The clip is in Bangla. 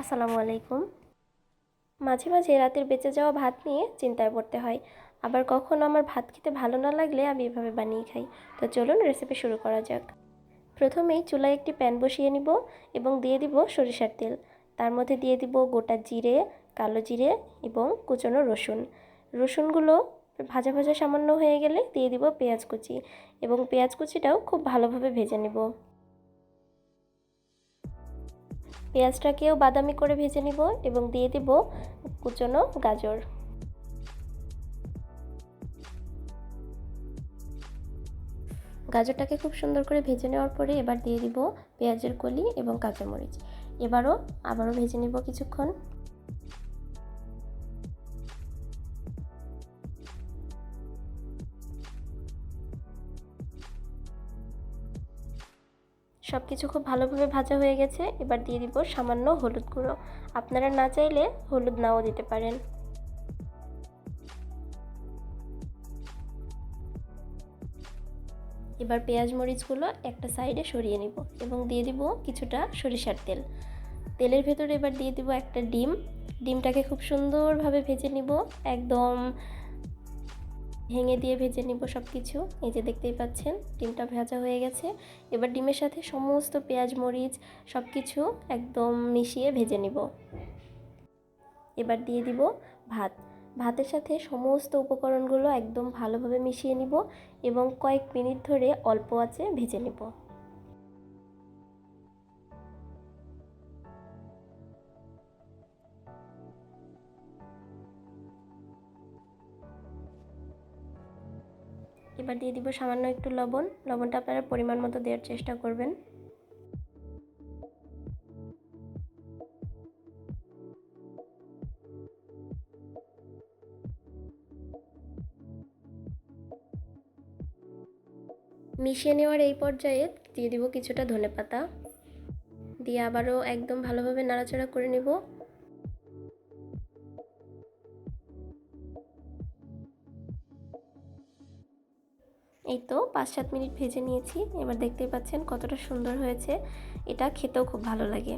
আসসালামু আলাইকুম। মাঝে মাঝে রাতের বেঁচে যাওয়া ভাত নিয়ে চিন্তায় পড়তে হয়। আবার কখনো আমার ভাত খেতে ভালো না লাগলে আমি এভাবে বানিয়ে খাই। তো চলুন রেসিপি শুরু করা যাক। প্রথমেই চুলায় একটি প্যান বসিয়ে নিব এবং দিয়ে দিব সরিষার তেল। তার মধ্যে দিয়ে দিব গোটা জিরে, কালো জিরে এবং কুচনো রসুন। রসুনগুলো ভাজা ভাজা সামান্য হয়ে গেলে দিয়ে দিব পেঁয়াজ কুচি এবং পেঁয়াজ কুচিটাও খুব ভালোভাবে ভেজে নেব। পেঁয়াজটাকেও বাদামি করে ভেজে নিব এবং দিয়ে দিব কুচনো গাজর। গাজরটাকে খুব সুন্দর করে ভেজে নেওয়ার পরে এবার দিয়ে দিব পেঁয়াজের কলি এবং কাঁচামরিচ। এবারও আবারও ভেজে নেব কিছুক্ষণ। সব কিছু খুব ভালোভাবে ভাজা হয়ে গেছে। এবার দিয়ে দিব সামান্য হলুদ গুঁড়ো। আপনারা না চাইলে হলুদ নাও দিতে পারেন। এবার পেঁয়াজ মরিচগুলো একটা সাইডে সরিয়ে নিব এবং দিয়ে দিব কিছুটা সরিষার তেল। তেলের ভেতরে এবার দিয়ে দিব একটা ডিম। ডিমটাকে খুব সুন্দরভাবে ভেজে নিব। একদম ভেঙে দিয়ে ভেজে নিব সব কিছু এই যে দেখতেই পাচ্ছেন, ডিমটা ভেজা হয়ে গেছে। এবার ডিমের সাথে সমস্ত পেঁয়াজ, মরিচ সব কিছু একদম মিশিয়ে ভেজে নিব। এবার দিয়ে দিব ভাত। ভাতের সাথে সমস্ত উপকরণগুলো একদম ভালোভাবে মিশিয়ে নিব এবং কয়েক মিনিট ধরে অল্প আঁচে ভেজে নেব। এবার দিয়ে দিব সামান্য একটু লবণ। লবণটা আপনারা পরিমাণ মতো দেওয়ার চেষ্টা করবেন। মিশিয়ে নেওয়ার এই পর্যায়ে দিয়ে দিব কিছুটা ধনে পাতা দিয়ে আবারও একদম ভালোভাবে নাড়াচাড়া করে নেব। এই তো পাঁচ সাত মিনিট ভেজে নিয়েছি। এবার দেখতেই পাচ্ছেন কতটা সুন্দর হয়েছে। এটা খেতেও খুব ভালো লাগে।